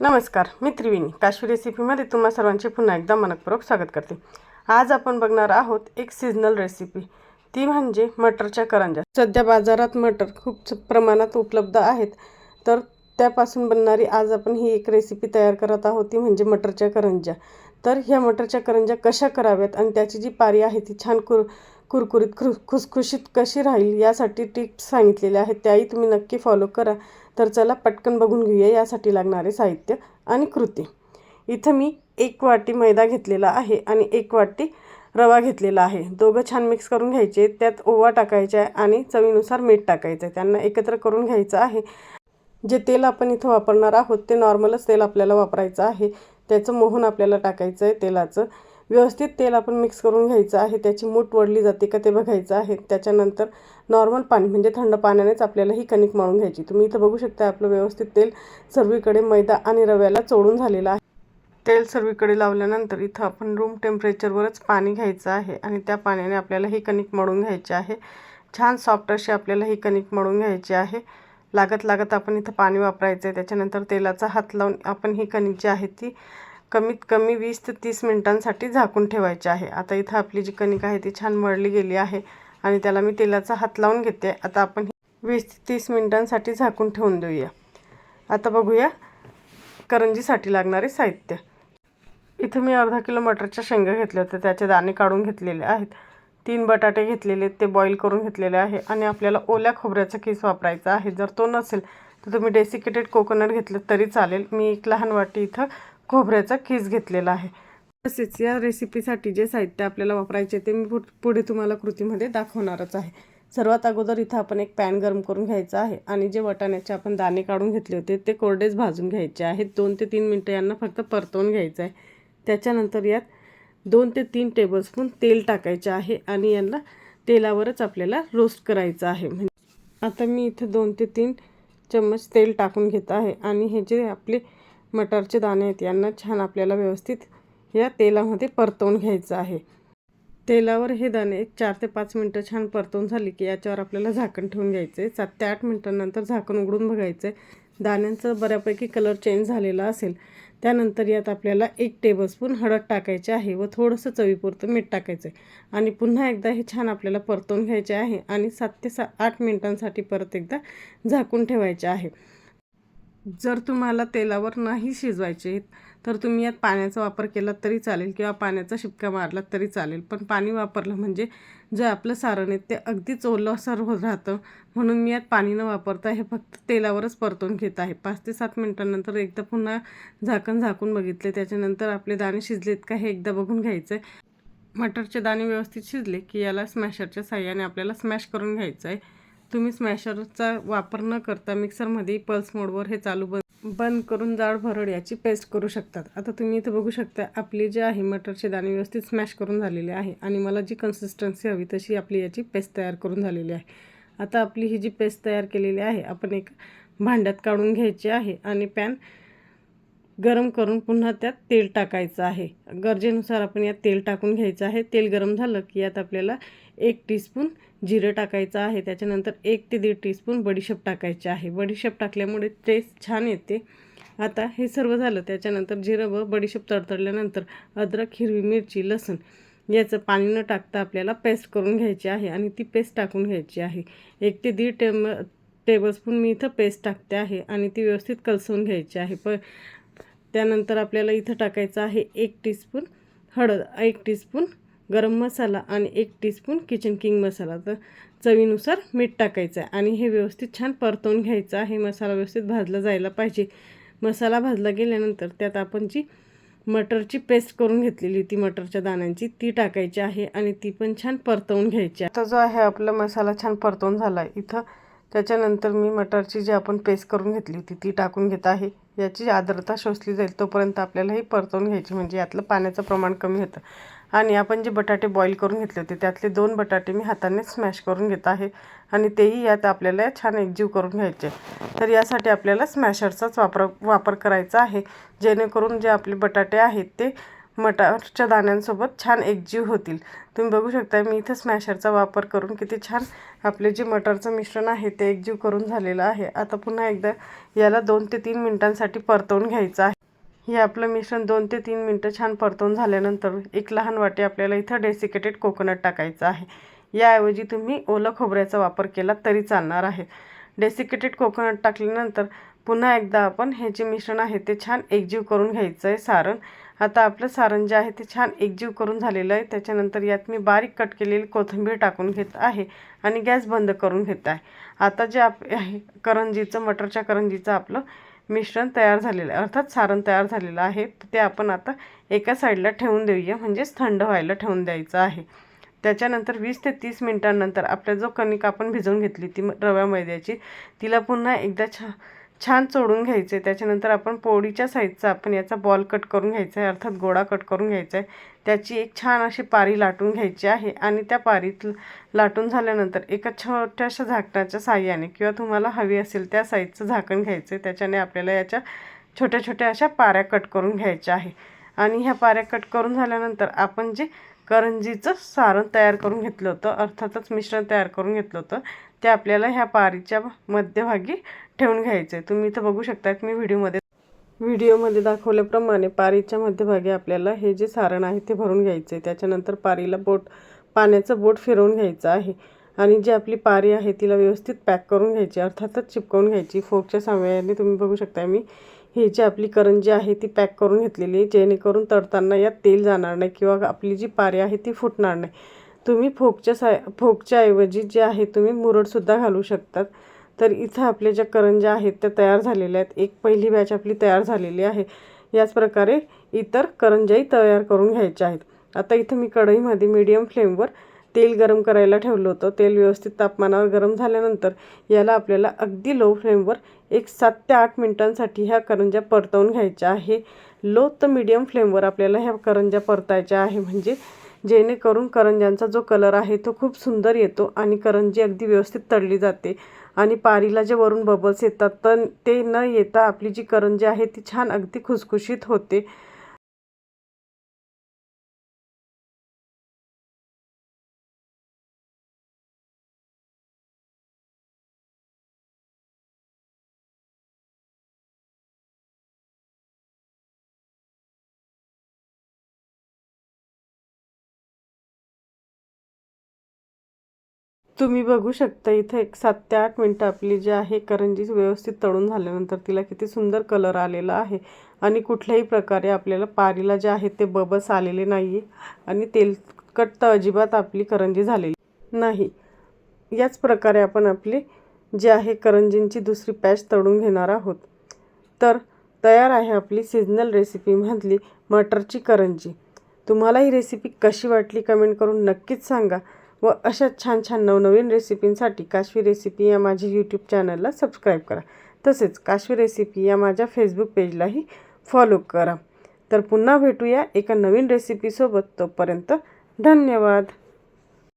नमस्कार मी त्रिवेणी. काश्मीर रेसिपीमध्ये तुम्हा सर्वांचे पुन्हा एकदा मनपूर्वक स्वागत करते. आज आपण बघणार आहोत एक सिजनल रेसिपी ती म्हणजे मटरच्या करंजा सध्या बाजारात मटर खूप प्रमाणात उपलब्ध आहेत. तर त्यापासून बनणारी आज आपण ही एक रेसिपी तयार करत आहोत ती म्हणजे मटरच्या करंजा तर ह्या मटरच्या करंजा कशा कराव्यात आणि त्याची जी पारी आहे ती छान कुर कुरकुरीत खु खुसखुशीत कशी राहील यासाठी टिप्स सांगितलेल्या आहेत. त्याही तुम्ही नक्की फॉलो करा. तर चला पटकन बघून घेऊया यासाठी लागणारे साहित्य आणि कृती. इथं मी एक वाटी मैदा घेतलेला आहे आणि एक वाटी रवा घेतलेला आहे. दोघं छान मिक्स करून घ्यायचे. त्यात ओवा टाकायचा आहे आणि चवीनुसार मीठ टाकायचं आहे. त्यांना एकत्र करून घ्यायचं आहे. जे तेल आपण इथं वापरणार आहोत ते नॉर्मलच तेल आपल्याला वापरायचं आहे. त्याचं मोहन आपल्याला टाकायचं आहे तेलाचं. व्यवस्थित तेल आपण मिक्स करून घ्यायचं आहे. त्याची मूठ वडली जाते का ते बघायचं आहे. त्याच्यानंतर नॉर्मल पाणी म्हणजे थंड पाण्यानेच आपल्याला ही कणिक मळून घ्यायची. तुम्ही इथं बघू शकता आपलं व्यवस्थित तेल सर्वीकडे मैदा आणि रव्याला चोळून झालेलं आहे. तेल सर्वीकडे लावल्यानंतर इथं आपण रूम टेम्परेचरवरच पाणी घ्यायचं आहे आणि त्या पाण्याने आपल्याला ही कणिक मळून घ्यायची आहे. छान सॉफ्ट अशी आपल्याला ही कणिक मळून घ्यायची आहे. लागत लागत आपण इथं पाणी वापरायचं आहे त्याच्यानंतर तेलाचा हात लावून आपण ही कणिक जी आहे ती कमीत कमी वीस ते तीस मिनिटांसाठी झाकून ठेवायचे आहे. आता इथं आपली जी कणिक आहे ती छान मळली गेली आहे आणि त्याला मी तेलाचा हात लावून घेते. आता आपण वीस ते तीस मिनिटांसाठी झाकून ठेवून देऊया. आता बघूया करंजीसाठी लागणारे साहित्य. इथं मी अर्धा किलो मटरच्या शेंगा घेतल्या होत्या. त्याचे दाणे काढून घेतलेले आहेत. तीन बटाटे घेतलेले आहेत, ते बॉईल करून घेतलेले आहे आणि आपल्याला ओल्या खोबऱ्याचा किस वापरायचा आहे. जर तो नसेल तर तुम्ही डेसिकेटेड कोकोनट घेतलं तरी चालेल. मी एक लहान वाटी इथं खोबऱ्याचा खीस घेतलेला आहे. तसेच या रेसिपीसाठी जे साहित्य आपल्याला वापरायचे ते मी पुढे तुम्हाला कृतीमध्ये दाखवणारच आहे. सर्वात अगोदर इथं आपण एक पॅन गरम करून घ्यायचा आहे आणि जे वाटाण्याचे आपण दाणे काढून घेतले होते ते कोरडेच भाजून घ्यायचे आहेत दोन ते तीन मिनटं यांना फक्त परतवून घ्यायचं आहे. त्याच्यानंतर यात दोन ते तीन टेबलस्पून तेल टाकायचे आहे आणि यांना तेलावरच आपल्याला रोस्ट करायचं आहे. म्हणजे आता मी इथं दोन ते तीन चम्मच तेल टाकून घेत आहे आणि हे जे आपले मटारचे दाणे आहेत यांना छान आपल्याला व्यवस्थित या तेलामध्ये परतवून घ्यायचं आहे. तेलावर हे दाणे एक चार ते पाच मिनटं छान परतवून झाली की याच्यावर आपल्याला झाकण ठेवून घ्यायचं आहे सात ते आठ मिनटांनंतर झाकण उघडून बघायचं आहे दाण्यांचं बऱ्यापैकी कलर चेंज झालेला असेल त्यानंतर यात आपल्याला एक टेबलस्पून हळद टाकायचे आहे व थोडंसं चवीपुरतं मीठ टाकायचं आहे आणि पुन्हा एकदा हे छान आपल्याला परतवून घ्यायचे आहे आणि सात ते सा आठ मिनटांसाठी परत एकदा झाकून ठेवायचे आहे. जर तुम्हाला तेलावर नाही शिजवायचे तर तुम्ही यात पाण्याचा वापर केला तरी चालेल किंवा पाण्याचा शिपका मारला तरी चालेल. पण पाणी वापरलं म्हणजे जे आपलं सारण आहे ते अगदीच ओलसर होत राहतं. म्हणून मी यात पाणी न वापरता हे फक्त तेलावरच परतून घेत आहे. पाच ते सात मिनटानंतर एकदा पुन्हा झाकण झाकून बघितले. त्याच्यानंतर आपले दाणे शिजलेत का हे एकदा बघून घ्यायचं आहे. मटरचे दाणे व्यवस्थित शिजले की याला स्मॅशरच्या साह्याने आपल्याला स्मॅश करून घ्यायचं आहे. तुम्ही स्मॅशरचा वापर न करता मिक्सरमध्ये पल्स मोडवर हे चालू बंद बंद करून जाड भरड याची पेस्ट करू शकतात. आता तुम्ही इथं बघू शकता आपली जे आहे मटरचे दाणे व्यवस्थित स्मॅश करून झालेले आहे आणि मला जी कन्सिस्टन्सी हवी तशी आपली याची पेस्ट तयार करून झालेली आहे. आता आपली ही जी पेस्ट तयार केलेली आहे आपण एक भांड्यात काढून घ्यायची आहे आणि पॅन गरम करून पुन्हा त्यात तेल टाकायचं आहे. गरजेनुसार आपण यात तेल टाकून घ्यायचं आहे. तेल गरम झालं की यात आपल्याला एक टीस्पून जिरं टाकायचं आहे. त्याच्यानंतर एक ते दीड टीस्पून बडीशेप टाकायचे आहे. बडीशेप टाकल्यामुळे टेस्ट छान येते. आता हे सर्व झालं. त्याच्यानंतर जिरं व बडीशेप तडतडल्यानंतर अद्रक हिरवी मिरची लसूण याचं पाणी न टाकता आपल्याला पेस्ट करून घ्यायची आहे आणि ती पेस्ट टाकून घ्यायची आहे. एक ते दीड टेम टेबलस्पून मी इथं पेस्ट टाकते आहे आणि ती व्यवस्थित कलसवून घ्यायची आहे. प त्यानंतर आपल्याला इथं टाकायचं आहे एक टीस्पून हळद एक टीस्पून गरम मसाला आणि एक टीस्पून किचन किंग मसाला. तर चवीनुसार मीठ टाकायचं आहे आणि हे व्यवस्थित छान परतवून घ्यायचं आहे. मसाला व्यवस्थित भाजला जायला पाहिजे. मसाला भाजला गेल्यानंतर त्यात आपण जी मटरची पेस्ट करून घेतलेली ती मटरच्या दाण्यांची ती टाकायची आहे आणि ती पण छान परतवून घ्यायची आहे. आता जो आहे आपला मसाला छान परतवून झाला आहे. इथं त्याच्यानंतर मी मटरची जी आपण पेस्ट करून घेतली होती ती टाकून घेत आहे. याची आर्द्रता शोषली जाईल तोपर्यंत आपल्याला ही परतवून घ्यायची म्हणजे यातलं पाण्याचं प्रमाण कमी होतं. आणि आपण जे बटाटे बॉईल करून घेतले होते त्यातले दोन बटाटे मी हाताने स्मॅश करून घेत आहे आणि तेही यात आपल्याला छान एकजीव करून घ्यायचे तर यासाठी आपल्याला स्मॅशरचाच वापर वापर करायचा आहे जेणेकरून जे आपले बटाटे आहेत ते मटारच्या दाण्यांसोबत छान एकजीव होतील. तुम्ही बघू शकता मी इथं स्मॅशरचा वापर करून किती छान आपले जे मटारचं मिश्रण आहे ते एकजीव करून झालेलं आहे. आता पुन्हा एकदा याला दोन ते तीन मिनटांसाठी परतवून घ्यायचं आहे. हे आपलं मिश्रण दोन ते तीन मिनटं छान परतवून झाल्यानंतर एक लहान वाटी आपल्याला इथं डेसिकेटेड कोकोनट टाकायचं आहे. याऐवजी तुम्ही ओलं खोबऱ्याचा वापर केला तरी चालणार आहे. डेसिकेटेड कोकोनट टाकल्यानंतर पुन्हा एकदा आपण हे जे मिश्रण आहे ते छान एकजीव करून घ्यायचं आहे सारण. आता आपलं सारण जे आहे ते छान एकजीव करून झालेलं आहे. त्याच्यानंतर यात मी बारीक कट केलेली कोथिंबीर टाकून घेत आहे आणि गॅस बंद करून घेत आहे. आता जे आप आहे करंजीचं मटरच्या करंजीचं आपलं मिश्रण तयार झालेलं आहे. अर्थात सारण तयार झालेलं आहे. ते आपण आता एका साईडला ठेवून देऊया. म्हणजेच थंड व्हायला ठेवून द्यायचं आहे. त्याच्यानंतर वीस ते तीस मिनटांनंतर आपल्या जो कणिक आपण भिजवून घेतली ती रव्या मैद्याची तिला पुन्हा एकदा छा छान चोडून घ्यायचे. त्याच्यानंतर आपण पोळीच्या साईजचा आपण याचा बॉल कट करून घ्यायचा आहे अर्थात गोळा कट करून घ्यायचा आहे. त्याची एक छान अशी पारी लाटून घ्यायची आहे आणि त्या पारीत लाटून झाल्यानंतर एका छोट्याशा झाकणाच्या साह्याने किंवा तुम्हाला हवी असेल त्या साईजचं झाकण घ्यायचं आहे. त्याच्याने आपल्याला याच्या छोट्या छोट्या अशा पाऱ्या कट करून घ्यायच्या आहे. आणि ह्या पाऱ्या कट करून झाल्यानंतर आपण जे करंजीचं सारण तयार करून घेतलं होतं अर्थातच मिश्रण तयार करून घेतलं होतं ते आपल्याला ह्या पारीच्या मध्यभागी ठेवून घ्यायचं आहे तुम्ही इथं बघू शकतात मी व्हिडिओमध्ये व्हिडिओमध्ये दाखवल्याप्रमाणे पारीच्या मध्यभागी आपल्याला हे जे सारण आहे ते भरून घ्यायचं आहे त्याच्यानंतर पारीला बोट पाण्याचं बोट फिरवून घ्यायचं आहे. आणि जी आपली पारी आहे तिला व्यवस्थित पॅक करून घ्यायची अर्थातच चिपकवून घ्यायची. फोकच्या साहाय्याने तुम्ही बघू शकता मी ही जी आपली करंजी आहे ती पॅक करून घेतलेली आहे जेणेकरून तळताना यात तेल जाणार नाही किंवा आपली जी पारी आहे ती फुटणार नाही. तुम्ही फोकच्या साय फोकच्या ऐवजी जे आहे तुम्ही मुरडसुद्धा घालू शकतात. तर इथं आपल्या ज्या करंज्या आहेत त्या तयार झालेल्या आहेत. एक पहिली बॅच आपली तयार झालेली आहे. याच प्रकारे इतर करंज्याही तयार करून घ्यायच्या आहेत. आता इथं मी कढईमध्ये मीडियम फ्लेमवर तेल गरम करायला ठेवलं होतं. तेल व्यवस्थित तापमानावर गरम झाल्यानंतर याला आपल्याला अगदी लो फ्लेमवर एक सात ते आठ मिनटांसाठी ह्या करंज्या परतवून घ्यायच्या आहे. लो तर मीडियम फ्लेमवर आपल्याला ह्या करंज्या परतायच्या आहे. म्हणजे जेणेकरून करंज्यांचा जो कलर आहे तो खूप सुंदर येतो आणि करंजी अगदी व्यवस्थित तळली जाते. आणि पारीला जे वरून बबल्स येतात तर ते न येता आपली जी करंजी आहे ती छान अगदी खुसखुशीत होते. तुम्ही बघू शकता इथं एक सात ते आठ मिनटं आपली जी आहे करंजी व्यवस्थित तळून झाल्यानंतर तिला किती सुंदर कलर आलेला आहे. आणि कुठल्याही प्रकारे आपल्याला पारीला जे आहे ते बबस आलेले नाही आणि तेलकट तर अजिबात आपली करंजी झालेली नाही. याच प्रकारे आपण आपली जी आहे करंजींची दुसरी पॅच तळून घेणार आहोत. तर तयार आहे आपली सिजनल रेसिपीमधली मटरची करंजी. तुम्हाला ही रेसिपी कशी वाटली कमेंट करून नक्कीच सांगा. व अशा छान छान नवनवीन रेसिपींसाठी काश्वी रेसिपी या माझ्या यूट्यूब चॅनलला सबस्क्राईब करा. तसेच काश्वी रेसिपी या माझ्या फेसबुक पेजलाही फॉलो करा. तर पुन्हा भेटूया एका नवीन रेसिपीसोबत तोपर्यंत धन्यवाद.